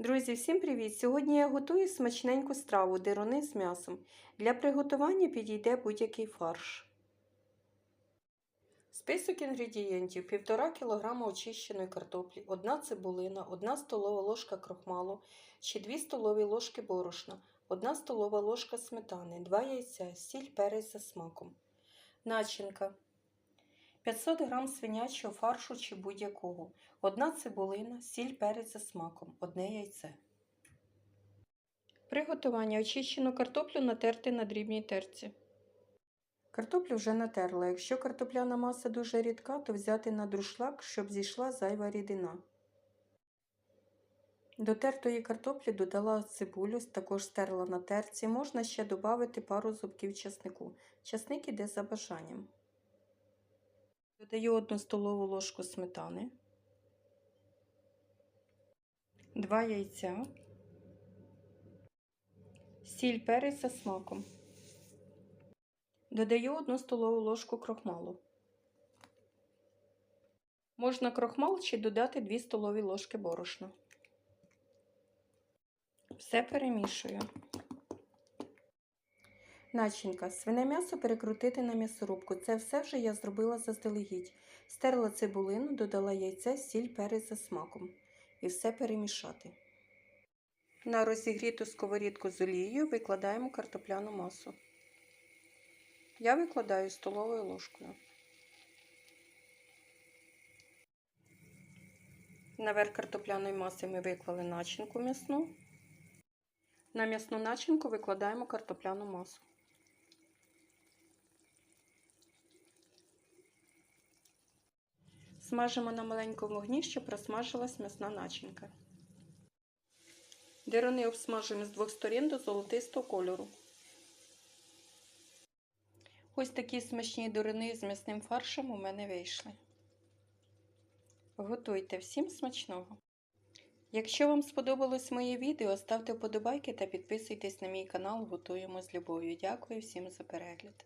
Друзі, всім привіт! Сьогодні я готую смачненьку страву дирони з м'ясом. Для приготування підійде будь-який фарш. Список інгредієнтів: 1,5 кг очищеної картоплі, 1 цибулина, 1 столова ложка крохмалу чи 2 столові ложки борошна, 1 столова ложка сметани, 2 яйця, сіль, перець за смаком. Начинка 500 г свинячого фаршу чи будь-якого, 1 цибулина, сіль, перець за смаком, 1 яйце. Приготування очищену картоплю натерти на дрібній терці. Картоплю вже натерла. Якщо картопляна маса дуже рідка, то взяти на друшлак, щоб зійшла зайва рідина. До тертої картоплі додала цибулю, також стерла на терці. Можна ще додати пару зубків часнику. Часник іде за бажанням. Додаю 1 столову ложку сметани, 2 яйця, сіль перець за смаком. Додаю 1 столову ложку крохмалу. Можна крохмал чи додати 2 столові ложки борошна. Все перемішую. Начинка. Свине м'ясо перекрутити на м'ясорубку. Це все вже я зробила заздалегідь. Стерла цибулину, додала яйце, сіль, перець за смаком. І все перемішати. На розігріту сковорідку з олією викладаємо картопляну масу. Я викладаю столовою ложкою. Наверх картопляної маси ми виклали начинку м'ясну. На м'ясну начинку викладаємо картопляну масу. Смажимо на маленькому вогні, щоб просмажилась м'ясна начинка. Дирони обсмажуємо з двох сторін до золотистого кольору. Ось такі смачні дирини з м'ясним фаршем у мене вийшли. Готуйте всім смачного! Якщо вам сподобалось моє відео, ставте вподобайки та підписуйтесь на мій канал Готуємо з любов'ю. Дякую всім за перегляд!